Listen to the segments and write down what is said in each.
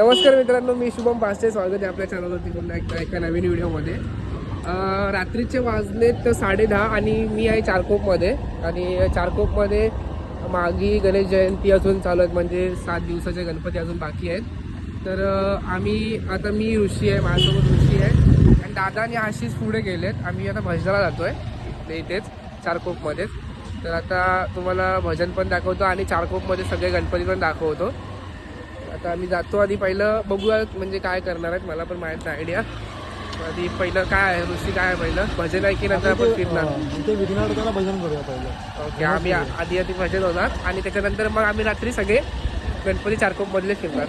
नमस्कार मित्रांनो मी शुभम पास्टे स्वागत आहे आपल्या चॅनलवरती पुन्हा एकदा एका नवीन व्हिडिओमध्ये. रात्रीचे वाजलेत साडे दहा आणि मी आहे चारकोपमध्ये. आणि चारकोपमध्ये मागी गणेश जयंती अजून चालू आहेत म्हणजे सात दिवसाचे गणपती अजून बाकी आहेत. तर आम्ही आता मी ऋषी आहे माझ्यासोबत ऋषी आहे. आणि दादा आणि आशिष पुढे गेलेत. आम्ही आता भजनाला जातो आहे ते इथेच चारकोपमध्येच. तर आता तुम्हाला भजन पण दाखवतो आणि चारकोपमध्ये सगळे गणपती पण दाखवतो. आता आम्ही जातो आधी पहिलं बघूया म्हणजे काय करणार आहेत मला पण माहीत नाही आयडिया आधी पहिलं काय आहे ऋषी काय आहे पहिलं? भजन आहे की नंतर आपण फिरणार. इथे भजन करूया पहिलं. ओके आम्ही आ- आधी आधी भजन होणार. आणि त्याच्यानंतर मग आम्ही रात्री सगळे गणपती चारकोपमधले फिरणार.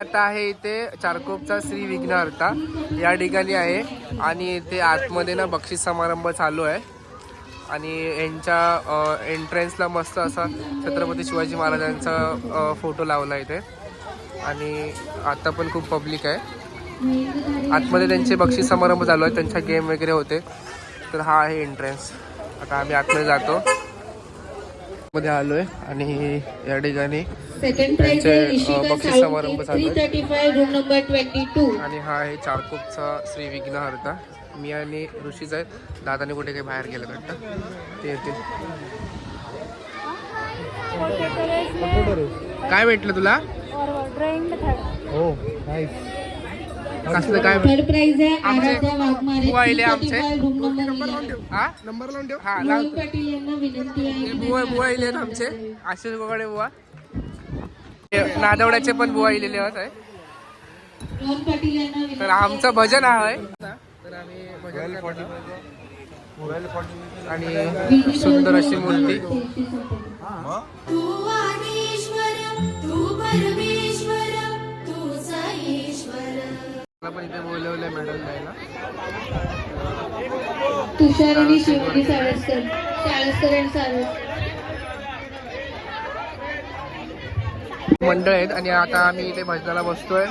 आता आहे इथे चारकोपचा श्री विघ्नहर्ता. या ठिकाणी आहे. आणि इथे आतमध्ये ना बक्षीस समारंभ चालू आहे. आणि यांच्या एंट्रन्सला मस्त असा छत्रपती शिवाजी महाराजांचा फोटो लावला इथे. आणि आता पण खूप पब्लिक आहे. आतमध्ये त्यांचे बक्षीस समारंभ चालू आहे त्यांच्या गेम वगैरे होते. तर हा आहे एंट्रन्स आता आम्ही आतमध्ये जातो. मध्ये आलोय आणि या ठिकाणी त्यांचे, आहे बक्षीस समारंभ चालू आहे. आणि हा आहे चारकोपचा श्री विघ्नहर्ता. मी आणि ऋषीच आहेत. दादाने कुठे काही बाहेर गेलं वाटतं? ते येतील. काय भेटलं तुला? हो कसलं काय? थर्ड प्राइज आहे आमचे आराध्या वाघमारे बुवा आले 335 आमचे. Room number. हा? नंबर लावून ठेव. हा रोहन लाव. पाटील यांना विनंती आहे बुवा बुवा इले आमचे. आशिष गोगाडे बुवा. नादवड्याचे पण बुवा इलेले आहेत आहे रोहन पाटील यांना तर आमचं भजन आहे. तर आम्ही भजन. आणि सुंदर अशी मूर्ती. तू तू परमेश्वर पण इथे बोलवलंय मेडल द्यायला. तुषार आणि शिवानी साळसकर साळसकर आणि साळस मंडळ आहेत आणि आता आम्ही इथे भजनाला बसतोय.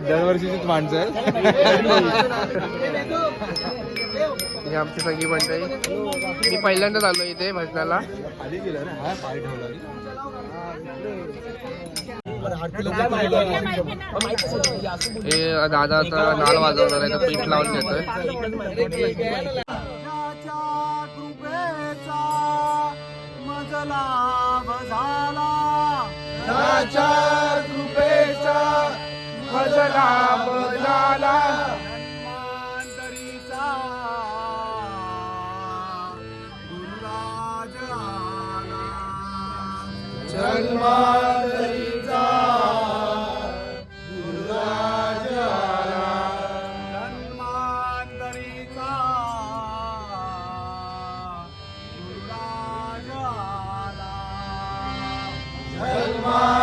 दरवर्षीचीच माणसं आहेत. ही आमची सगळी मंडळी. मी पहिल्यांदाच आलो इथे भजनाला. आधी गेलं रे हे दादा आता नाल वाजवणार आहे तर पीठ लावून घेतोय झाला जन्मा Bye.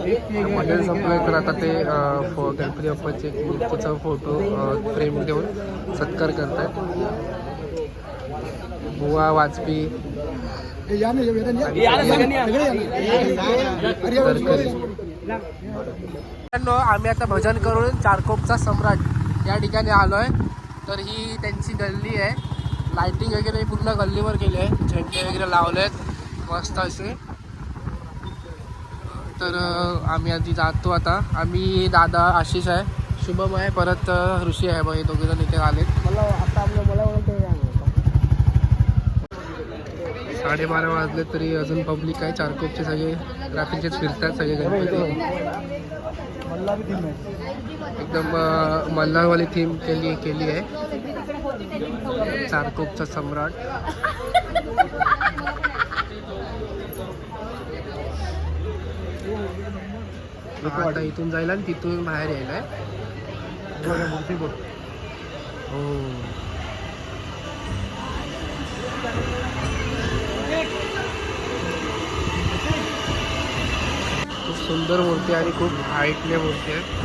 मटेरियल सप्लाय करत ते फो गणपती बाप्पाचे मूर्तीचा फोटो फ्रेम देऊन सत्कार करतात बुवा वाजपी. आम्ही आता भजन करून चारकोपचा सम्राट या ठिकाणी आलो आहे तर ही त्यांची गल्ली आहे. लाईटिंग वगैरे पूर्ण गल्लीवर केली आहे. झेंडे वगैरे लावले आहेत मस्त असे. तर आम्ही आधी जातो आता. आम्ही दादा आशिष आहे. शुभम आहे. परत ऋषी आहे. मग हे दोघेजण इथे आलेत. आता साडेबारा वाजले तरी अजून पब्लिक आहे. चारकोपचे सगळे ट्रॅफिकचेच फिरतात सगळे गणपती. एकदम मल्हारवाली थीम केली केली आहे. चारकोपचा सम्राट. आता इथून जायला आणि तिथून बाहेर यायला आहे. बघा हो. खूप सुंदर मूर्ती आणि खूप हाईटने मूर्ती आहे.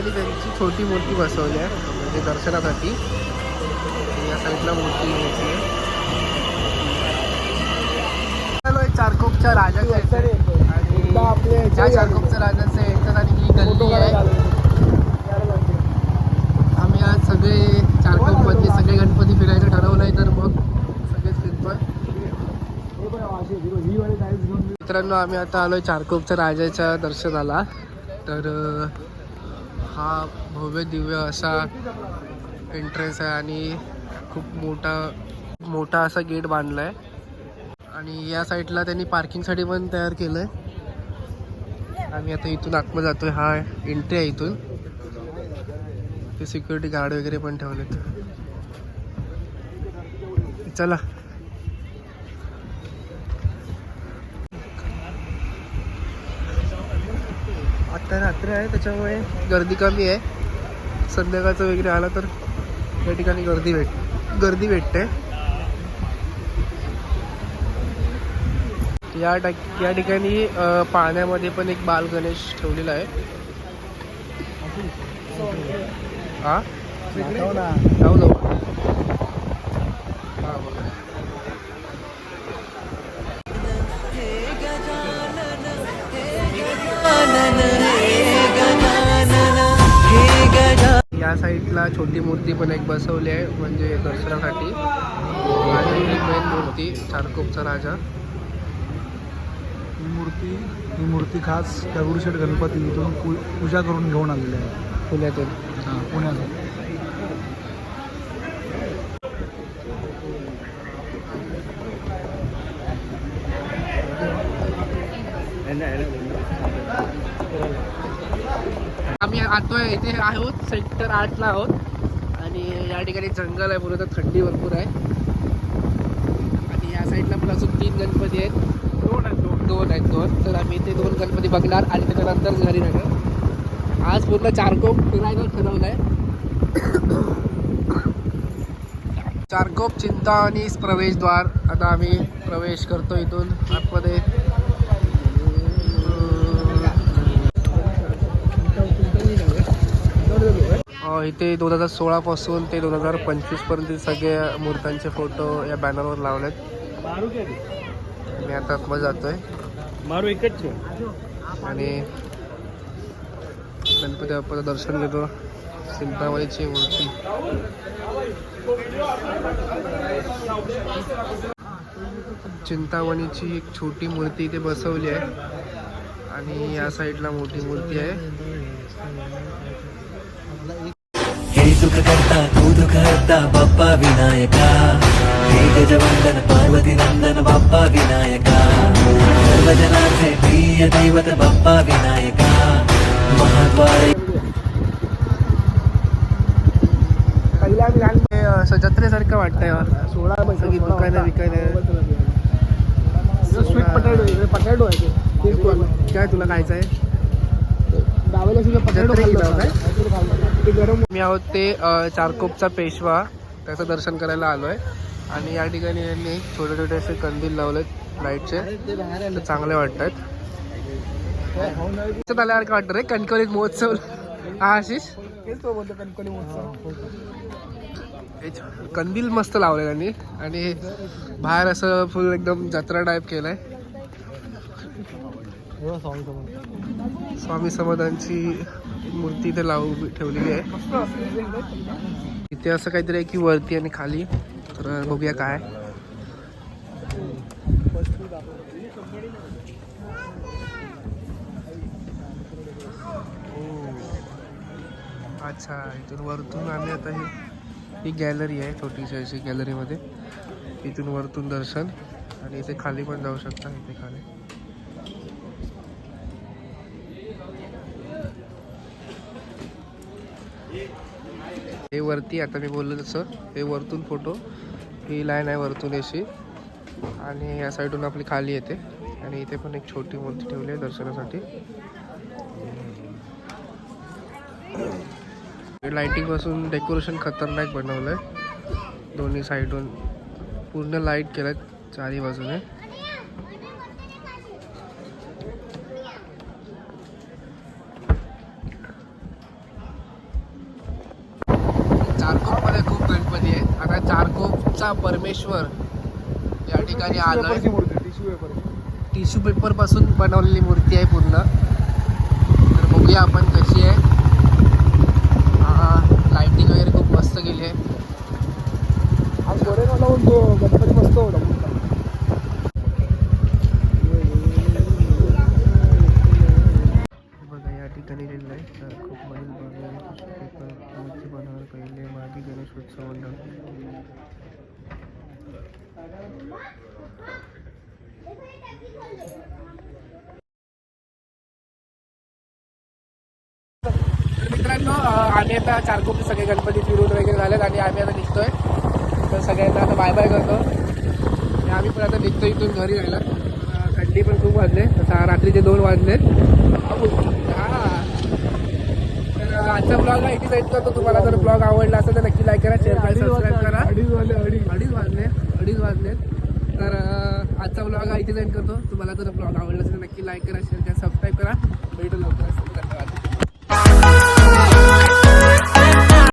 खाली त्यांची छोटी मूर्ती बसवली आहे म्हणजे दर्शनासाठी. या साईडला मोठी मूर्ती आहे. चारकोपच्या राजाच्या आणि आपले ज्या चारकोपच्या राजाचे येतात आणि ही गल्ली आहे. आम्ही आज सगळे चारकोपमध्ये सगळे गणपती फिरायचं ठरवलं आहे तर मग सगळेच फिरतोय. मित्रांनो आम्ही आता आलोय चारकोपच्या राजाच्या दर्शनाला. तर हा भव्य दिव्य असा एंट्रन्स आहे आणि खूप मोठा मोठा असा गेट बांधला आहे आणि या साईडला त्यांनी पार्किंगसाठी पण तयार केलं आहे आम्ही आता इथून आतमध्ये आहे हा एंट्री आहे इथून. ते सिक्युरिटी गार्ड वगैरे पण ठेवलेत. चला. रात्र आहे त्याच्यामुळे गर्दी कमी आहे. संध्याकाळचं वगैरे आला तर या ठिकाणी गर्दी भेट गर्दी भेटते. या टाक या ठिकाणी पाण्यामध्ये पण एक बाल गणेश ठेवलेला आहे. हा? जाऊ जाऊ हा बघा. या साईडला छोटी मूर्ती पण एक बसवली आहे म्हणजे दर्शनासाठी. आणि मेन मूर्ती चारकोपचा राजा. ही मूर्ती ही मूर्ती खास दगडूशेठ गणपती इथून पू पूजा करून घेऊन आलेली आहे. पुण्यातून. हां पुण्यात आम्ही आता इथे आहोत सेक्टर आठला आहोत. आणि या ठिकाणी जंगल आहे तर थंडी भरपूर आहे. आणि या साईडला पण अजून तीन गणपती आहेत. दोन आहेत दोन. दोन आहेत दोन. तर आम्ही ते दोन गणपती बघणार आणि त्याच्यानंतर घरी जाणार आज पूर्ण चारकोप फिरायचं ठरवलं आहे चारकोप चिंता आणि प्रवेशद्वार. आता आम्ही प्रवेश करतो इथून आतमध्ये. इथे दोन हजार सोळापासून ते दोन हजार पंचवीसपर्यंत सगळ्या मूर्त्यांचे फोटो या बॅनरवर लावलेत. मी आता आतमध्ये जातोय. मारू एकच आणि गणपती बाप्पाचं दर्शन घेतो. चिंतामणीची मूर्ती. चिंतामणीची एक छोटी मूर्ती इथे बसवली आहे. आणि या साईडला मोठी मूर्ती आहे. हे सुख करता तू दुःख हरता बाप्पा विनायका हे गजवंदन पार्वती नंदन बाप्पा विनायका सर्वजनाचे प्रिय दैवत बाप्पा विनायका महाद्वार जत्रेसारखं वाटतंय सोळा सगळी दुकानं बिकानं स्वीट पटॅटो पटॅटो आहे. काय तुला खायचं आहे डावेला सुद्धा पटॅटो जत्रे गरम मी आहोत ते चारकोपचा पेशवा. त्याचं दर्शन करायला आलो आहे आणि या ठिकाणी यांनी छोटे छोटे असे कंदील लावलेत लाईटचे. चांगले वाटत आहेत आल्यावर का वाटतं रे कणकवलीत महोत्सव. हा आशिष? कणकवली महोत्सव. कंदील मस्त लावले त्यांनी आणि बाहेर असं फुल एकदम जत्रा टाईप केलंय. स्वामी समर्थांची मूर्ती इथे लावू ठेवलेली आहे. इथे असं काहीतरी आहे की वरती आणि खाली. तर बघूया काय. अच्छा इथून वरतून आम्ही आता ही ही गॅलरी आहे छोटीशी अशी गॅलरीमध्ये. इथून वरतून दर्शन. आणि इथे खाली पण जाऊ शकता इथे खाली. हे वरती आता मी बोललो तसं हे वरतून फोटो ही लाईन आहे वरतून अशी आणि या साईडून आपली खाली येते. आणि इथे पण एक छोटी मूर्ती ठेवली आहे दर्शनासाठी. लाईटिंगपासून डेकोरेशन खतरनाक बनवलं आहे दोन्ही साईडून पूर्ण लाइट केलं आहेत चारी बाजूने. चारकोपचा परमेश्वर या ठिकाणी आलोय. टिश्यू पेपरपासून बनवलेली मूर्ती आहे पूर्ण. तर बघूया आपण कशी आहे लाइटिंग वगैरे खूप मस्त केली आहे आज गोरेगावला म्हणतो गणपती मस्त होता बघा या ठिकाणी लिहिलं आहे तर खूप मधील भागावर टिश्यू पेपर मूर्ती बनवणार पहिले मागे गणेशोत्सव मंडळ तर मित्रांनो अं, आम्ही आता चारकोपचे सगळे गणपती फिरून वगैरे झालेत आणि आम्ही आता निघतोय. तर सगळ्यांना आता बाय बाय करतो. आणि आम्ही पण आता निघतो इथून घरी जायला अं, थंडी पण खूप वाजले. आता रात्रीचे दोन वाजले. हा तर आजचा ब्लॉग हा इथे जायचं करतो तुम्हाला जर ब्लॉग आवडला असेल तर नक्की लाईक करा शेअर करा सबस्क्राईब करा. अडीच वाजले अडीच. अडीच वाजले अडीच वाजले. तर आजचा ब्लॉग हा इथे जाईन करतो तुम्हाला जर ब्लॉग आवडला असेल तर नक्की लाईक करा शेअर करा सबस्क्राईब करा. भेटू लवकर